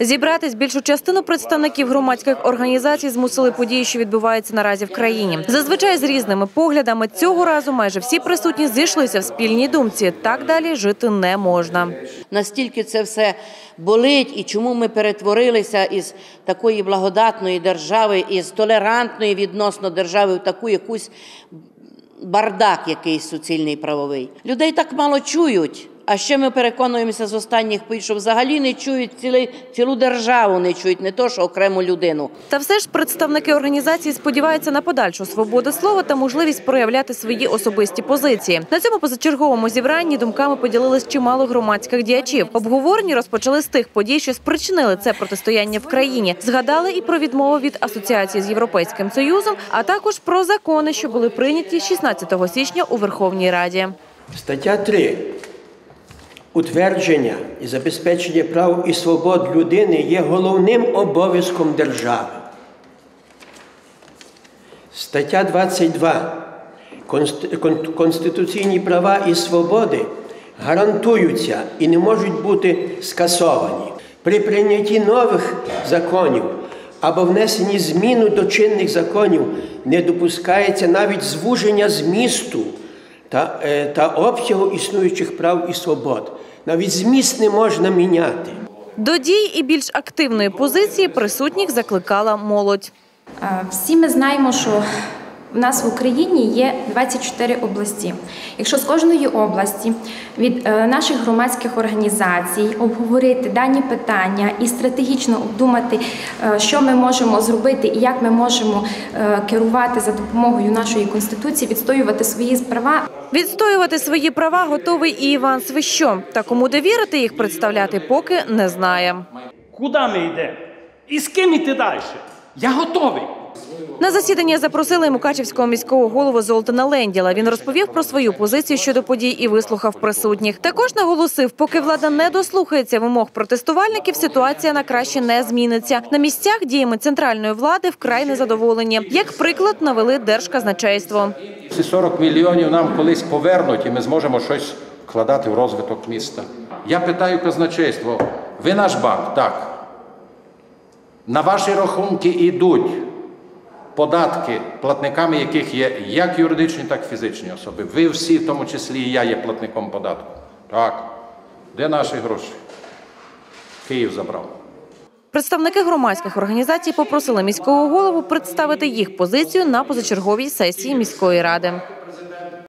Зібратись більшу частину представників громадських організацій змусили події, що відбуваються наразі в країні. Зазвичай з різними поглядами цього разу майже всі присутні зійшлися в спільній думці. Так далі жити не можна. Настільки це все болить, і чому ми перетворилися із такої благодатної держави, із толерантної відносно держави в таку якусь бардак якийсь суцільний правовий. Людей так мало чують. А ще ми переконуємося з останніх подій, що взагалі не чують цілий, цілу державу, не чують не то, що окрему людину. Та все ж представники організації сподіваються на подальшу свободу слова та можливість проявляти свої особисті позиції. На цьому позачерговому зібранні думками поділились чимало громадських діячів. Обговорення розпочали з тих подій, що спричинили це протистояння в країні. Згадали і про відмову від асоціації з європейським союзом, а також про закони, що були прийняті 16 січня у Верховній Раді. Стаття 3. Утвердження і забезпечення прав і свобод людини є головним обов'язком держави. Стаття 22. Конституційні права і свободи гарантуються і не можуть бути скасовані. При прийнятті нових законів або внесенні змін до чинних законів не допускається навіть звуження змісту та, е, та обсягу існуючих прав і свобод. Навіть зміст не можна міняти. До дій і більш активної позиції присутніх закликала молодь. Е, Всі ми знаємо, що в нас в Україні є 24 області. Якщо з кожної області від е, наших громадських організацій обговорити дані питання і стратегічно обдумати, е, що ми можемо зробити і як ми можемо е, керувати за допомогою нашої конституції, відстоювати свої права, Відстоювати свої права готовий і Іван Свищо. Та кому довірити їх представляти, поки не знає. Куди ми йдемо? І з ким іти далі? Я готовий. На засідання запросили Мукачівського міського голову Золтана Ленділа. Він розповів про свою позицію щодо подій і вислухав присутніх. Також наголосив, поки влада не дослухається вимог протестувальників, ситуація на краще не зміниться. На місцях діями центральної влади вкрай незадоволені. Як приклад навели держказначейство. Ці 40 мільйонів нам колись повернуть, і ми зможемо щось вкладати в розвиток міста. Я питаю казначейство, ви наш банк, так. На ваші рахунки йдуть податки, платниками яких є як юридичні, так і фізичні особи. Ви всі, в тому числі і я, є платником податку. Так. Де наші гроші? Київ забрав. Представники громадських організацій попросили міського голову представити їх позицію на позачерговій сесії міської ради.